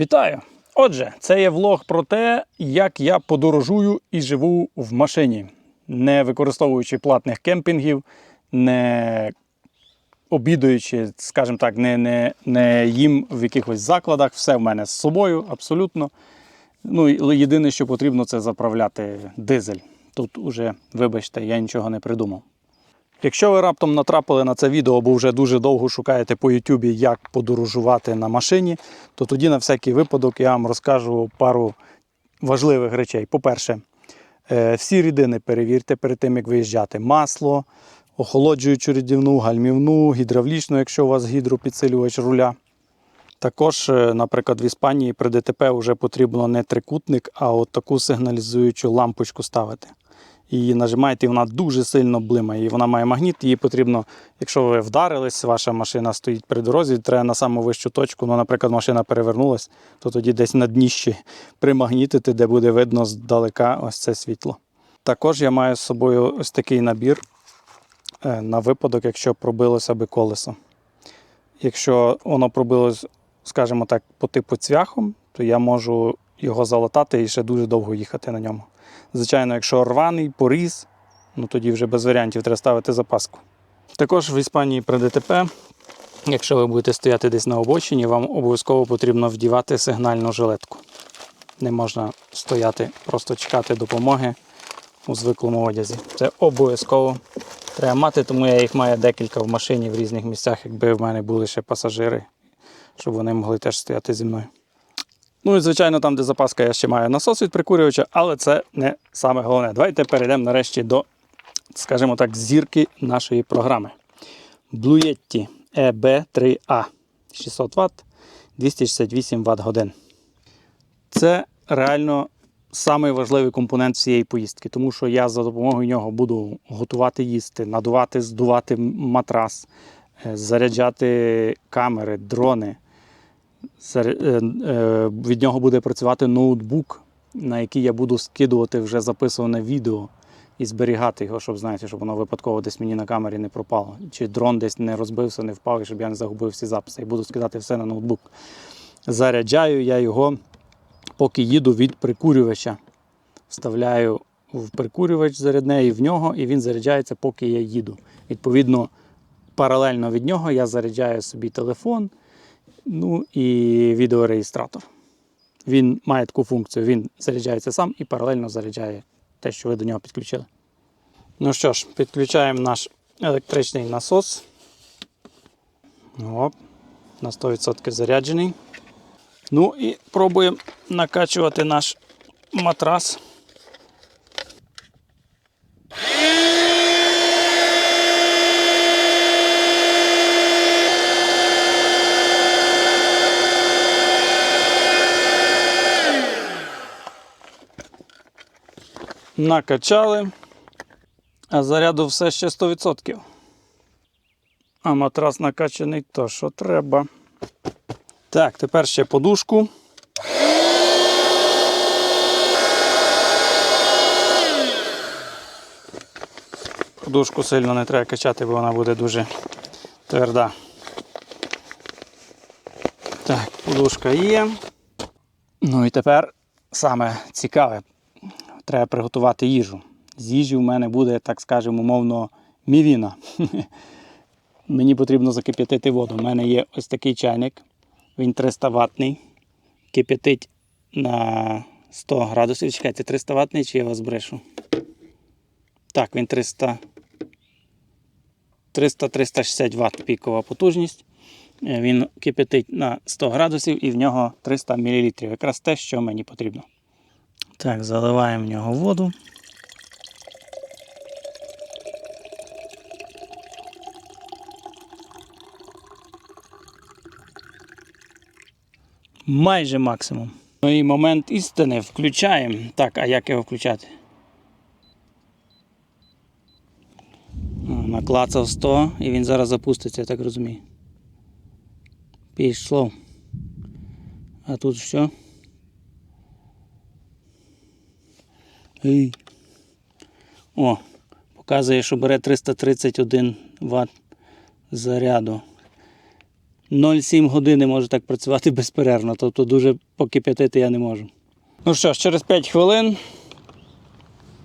Вітаю! Отже, це є влог про те, як я подорожую і живу в машині, не використовуючи платних кемпінгів, не обідуючи, скажімо так, не, не, не їм в якихось закладах. Все в мене з собою абсолютно. Ну, єдине, що потрібно, це заправляти дизель. Тут уже, вибачте, я нічого не придумав. Якщо ви раптом натрапили на це відео, або вже дуже довго шукаєте по Ютубі, як подорожувати на машині, то тоді на всякий випадок я вам розкажу пару важливих речей. По-перше, е, всі рідини перевірте перед тим, як виїжджати. Масло, охолоджуючу рідину, гальмівну, гідравлічну, якщо у вас гідропідсилювач руля. Також, е, наприклад, в Іспанії при ДТП вже потрібно не трикутник, а от таку сигналізуючу лампочку ставити. Її нажимаєте, і вона дуже сильно блимає. І вона має магніт. Її потрібно, якщо ви вдарились, ваша машина стоїть при дорозі, треба на саму вищу точку. Ну, наприклад, машина перевернулась, то тоді десь на дніщі примагнітити, де буде видно здалека ось це світло. Також я маю з собою ось такий набір е, на випадок, якщо пробилося би колесо. Якщо воно пробилось, скажімо так, по типу цвяхом, то я можу його залатати і ще дуже довго їхати на ньому. Звичайно, якщо рваний, поріз, ну тоді вже без варіантів треба ставити запаску. Також в Іспанії при ДТП, якщо ви будете стояти десь на обочині, вам обов'язково потрібно вдівати сигнальну жилетку. Не можна стояти, просто чекати допомоги у звиклому одязі. Це обов'язково треба мати, тому я їх маю декілька в машині в різних місцях, якби в мене були ще пасажири, щоб вони могли теж стояти зі мною. Ну і звичайно, там, де запаска, я ще маю насос від прикурювача, але це не саме головне. Давайте перейдемо нарешті до, скажімо так, зірки нашої програми. Blue Yeti EB3A 600 Вт, 268 Вт годин. Це реально самий важливий компонент всієї поїздки, тому що я за допомогою нього буду готувати їсти, надувати, здувати матрас, е, заряджати камери, дрони. Е, е, Від нього буде працювати ноутбук, на який я буду скидувати вже записуване відео і зберігати його, щоб знаєте, щоб воно випадково десь мені на камері не пропало. Чи дрон десь не розбився, не впав, і щоб я не загубив всі записи. І буду скидати все на ноутбук. Заряджаю я його, поки їду від прикурювача. Вставляю в прикурювач зарядне і в нього, і він заряджається, поки я їду. Відповідно, паралельно від нього я заряджаю собі телефон. Ну і відеореєстратор. Він має таку функцію, він заряджається сам і паралельно заряджає те, що ви до нього підключили. Ну що ж, підключаємо наш електричний насос. Оп, на 100% заряджений. Ну і пробуємо накачувати наш матрас. Накачали, а заряду все ще 100%. А матрас накачаний то, що треба. Так, тепер ще подушку. Подушку сильно не треба качати, бо вона буде дуже тверда. Так, подушка є. Ну і тепер саме цікаве треба приготувати їжу. З їжі в мене буде, так скажемо, умовно, мівіна. Мені потрібно закип'ятити воду. У мене є ось такий чайник, він 300 ватний. Кип'ятить на 100 градусів. Чекайте, 300 ватний чи я вас брешу? Так, він 300 300-360 Вт пікова потужність. Е, Він кип'ятить на 100 градусів і в нього 300 мл. Якраз те, що мені потрібно. Так, заливаємо в нього воду. Майже максимум. Ну і момент істини включаємо. Так, а як його включати? Наклацав 100 і він зараз запуститься, я так розумію. Пішло. А тут що? О, показує, що бере 331 Вт заряду. 0,7 години може так працювати безперервно, тобто дуже покип'ятити я не можу. Ну що ж, через 5 хвилин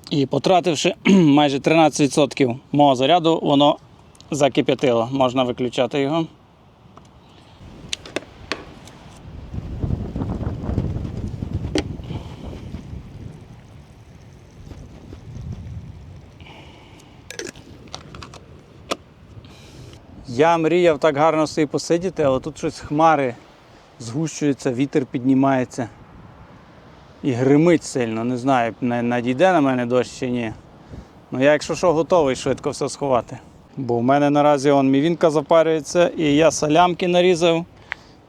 і потративши майже 13% мого заряду, воно закип'ятило. Можна виключати його. Я мріяв так гарно собі посидіти, але тут щось хмари згущуються, вітер піднімається і гримить сильно. Не знаю, надійде на мене дощ чи ні. Ну я, якщо що, готовий швидко все сховати. Бо в мене наразі он мівінка запарюється, і я салямки нарізав.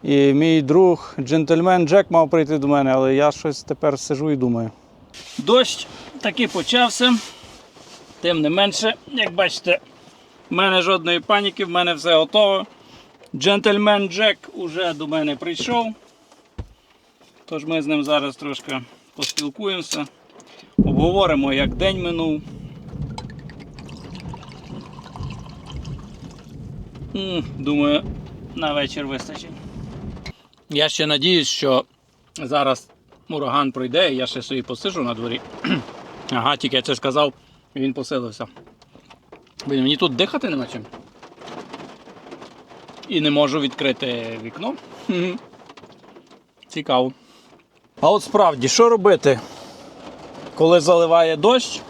І мій друг, джентльмен Джек мав прийти до мене, але я щось тепер сижу і думаю. Дощ таки почався. Тим не менше, як бачите, в мене жодної паніки, в мене все готово. Джентльмен Джек уже до мене прийшов. Тож ми з ним зараз трошки поспілкуємося, обговоримо, як день минув. Думаю, на вечір вистачить. Я ще надіюсь, що зараз ураган пройде, і я ще собі посижу на дворі. Ага, тільки я це сказав, і він посилився. Блін, мені тут дихати нема чим. І не можу відкрити вікно. Цікаво. А от справді, що робити, коли заливає дощ,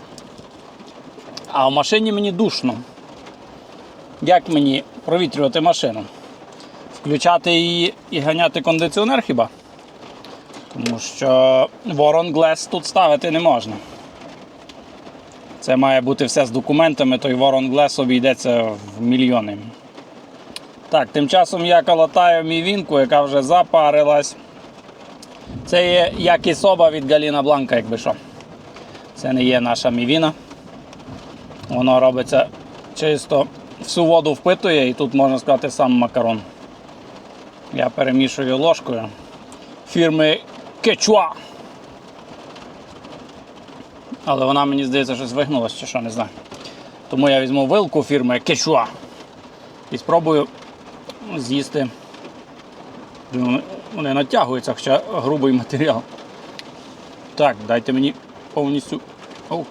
а в машині мені душно. Як мені провітрювати машину? Включати її і ганяти кондиціонер хіба? Тому що Ворон Glass тут ставити не можна. Це має бути все з документами, той Ворон Glass обійдеться в мільйони. Так, тим часом я колотаю мівінку, яка вже запарилась. Це є як і соба від Галіна Бланка, якби що. Це не є наша мівіна. Воно робиться чисто всю воду впитує і тут можна сказати сам макарон. Я перемішую ложкою фірми Кечуа. Але вона мені здається, що вигнулася чи що, не знаю. Тому я візьму вилку фірми Кечуа і спробую з'їсти. Вони натягуються, хоча грубий матеріал. Так, дайте мені повністю. Оу.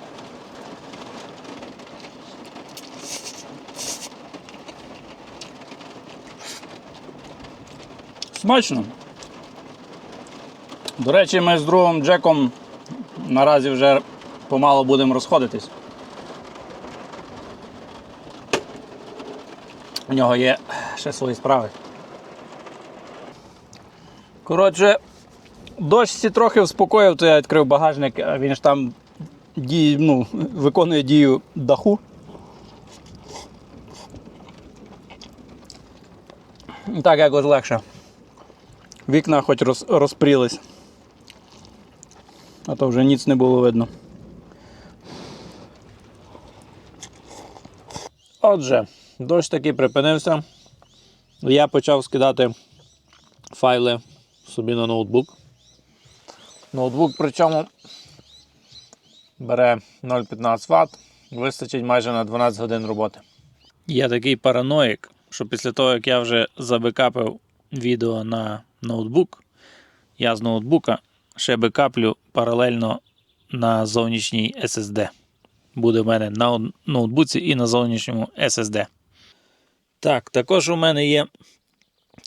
Смачно. До речі, ми з другом Джеком наразі вже помало будемо розходитись. У нього є ще свої справи. Коротше, дощ трохи успокоїв, то я відкрив багажник, а він ж там діє, ну, виконує дію даху. Так якось легше. Вікна хоч роз, розпрілись. А то вже ніц не було видно. Отже, дощ таки припинився. Я почав скидати файли собі на ноутбук. Ноутбук причому бере 0,15 Вт, вистачить майже на 12 годин роботи. Я такий параноїк, що після того, як я вже забекапив відео на ноутбук, я з ноутбука ще бекаплю паралельно на зовнішній SSD. Буде в мене на ноутбуці і на зовнішньому SSD. Так, також у мене є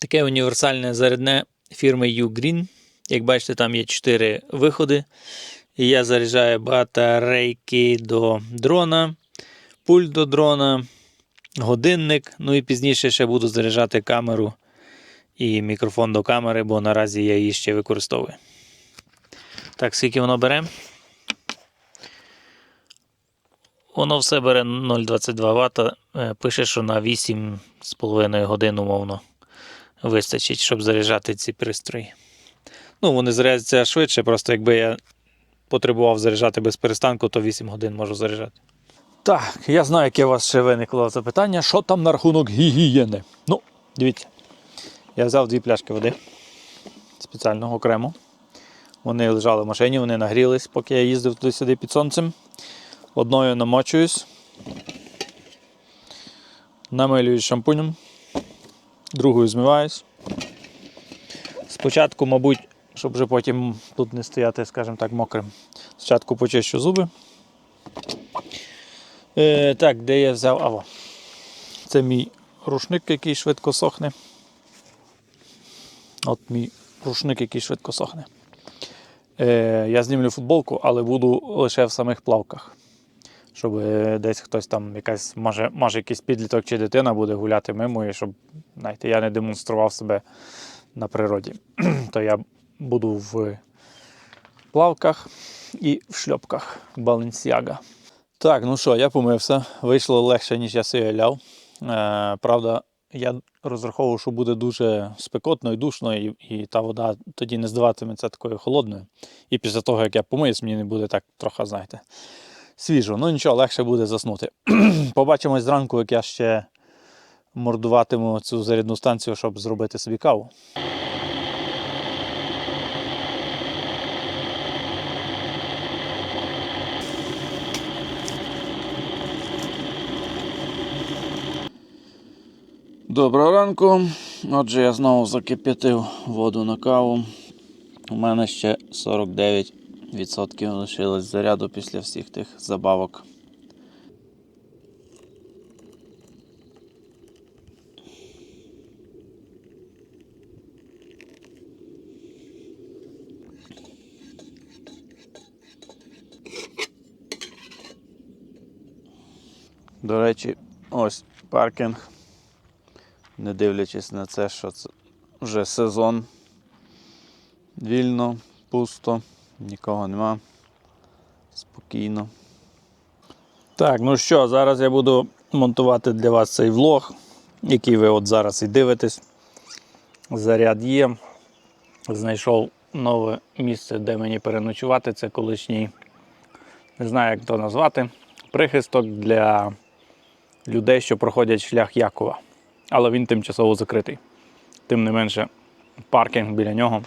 таке універсальне зарядне фірми Ugreen. Як бачите, там є 4 виходи. Я заряджаю батарейки до дрона, пульт до дрона, годинник. Ну і пізніше ще буду заряджати камеру і мікрофон до камери, бо наразі я її ще використовую. Так, скільки воно бере? Воно все бере 0,22 Вт. Е, Пише, що на 8,5 годин умовно вистачить, щоб заряджати ці пристрої. Ну, вони заряджаються швидше, просто якби я потребував заряджати без перестанку, то 8 годин можу заряджати. Так, я знаю, яке у вас ще виникло запитання, що там на рахунок гігієни. Ну, дивіться. Я взяв дві пляшки води спеціального окремо. Вони лежали в машині, вони нагрілись, поки я їздив туди-сюди під сонцем. Одною намочуюсь, намилююсь шампунем, другою змиваюсь. Спочатку, мабуть, щоб вже потім тут не стояти, скажімо так, мокрим. Спочатку почищу зуби. Е, так, де я взяв аво. Це мій рушник, який швидко сохне. От мій рушник, який швидко сохне. Е, я знімлю футболку, але буду лише в самих плавках. Щоб е, десь хтось там, якась, може, може якийсь підліток чи дитина буде гуляти мимо, і щоб знаєте, я не демонстрував себе на природі. То я буду в плавках і в шльопках Balenciaga. Так, ну що, я помився. Вийшло легше, ніж я собі ляв. Е, правда, я розраховував, що буде дуже спекотно і душно, і, і та вода тоді не здаватиметься такою холодною. І після того, як я помиюсь, мені не буде так трохи, знаєте, свіжо. Ну нічого, легше буде заснути. Побачимось зранку, як я ще мордуватиму цю зарядну станцію, щоб зробити собі каву. Доброго ранку. Отже, я знову закип'ятив воду на каву. У мене ще 49% лишилось заряду після всіх тих забавок. До речі, ось паркінг. Не дивлячись на це, що це вже сезон. Вільно, пусто, нікого нема. Спокійно. Так, ну що, зараз я буду монтувати для вас цей влог, який ви от зараз і дивитесь. Заряд є. Знайшов нове місце, де мені переночувати. Це колишній, не знаю, як то назвати, прихисток для людей, що проходять шлях Якова. Але він тимчасово закритий. Тим не менше, паркінг біля нього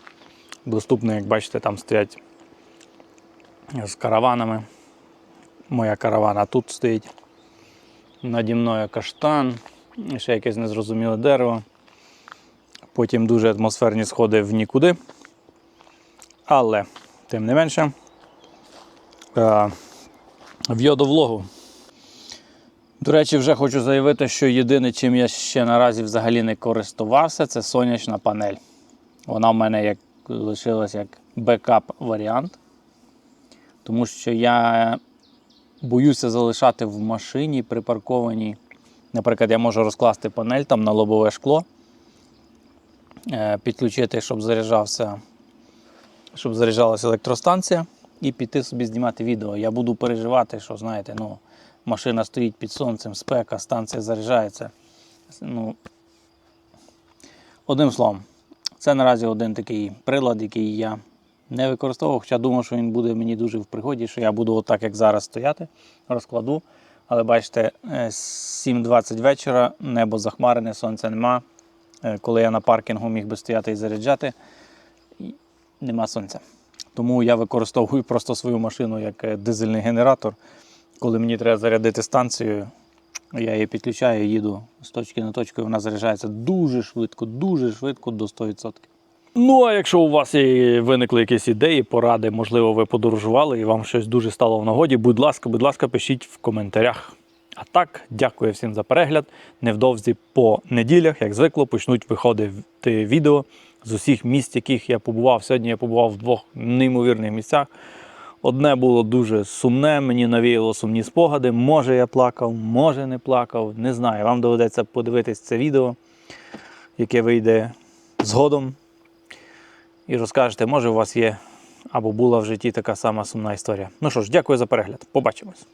доступний, як бачите, там стоять з караванами. Моя каравана тут стоїть. Наді мною каштан, ще якесь незрозуміле дерево. Потім дуже атмосферні сходи в нікуди. Але, тим не менше, е, в йодовлогу. До речі, вже хочу заявити, що єдине, чим я ще наразі взагалі не користувався, це сонячна панель. Вона в мене як лишилась як бекап варіант. Тому що я боюся залишати в машині припаркованій. Наприклад, я можу розкласти панель там на лобове шкло, е, підключити, щоб заряджався, щоб заряджалася електростанція, і піти собі знімати відео. Я буду переживати, що знаєте, ну, машина стоїть під сонцем, спека, станція заряджається. Ну, одним словом, це наразі один такий прилад, який я не використовував, хоча думав, що він буде мені дуже в пригоді, що я буду отак, як зараз стояти, розкладу. Але бачите, е, 7.20 вечора, небо захмарене, сонця нема. Е, Коли я на паркінгу міг би стояти і заряджати, нема сонця. Тому я використовую просто свою машину як е, дизельний генератор. Коли мені треба зарядити станцію, я її підключаю, їду з точки на точку, і вона заряджається дуже швидко, дуже швидко до 100%. Ну, а якщо у вас виникли якісь ідеї, поради, можливо, ви подорожували і вам щось дуже стало в нагоді, будь ласка, будь ласка, пишіть в коментарях. А так, дякую всім за перегляд. Невдовзі по неділях, як звикло, почнуть виходити відео з усіх місць, яких я побував. Сьогодні я побував в двох неймовірних місцях. Одне було дуже сумне, мені навіяло сумні спогади. Може я плакав, може не плакав. Не знаю. Вам доведеться подивитись це відео, яке вийде згодом. І розкажете, може у вас є або була в житті така сама сумна історія. Ну що ж, дякую за перегляд. Побачимось.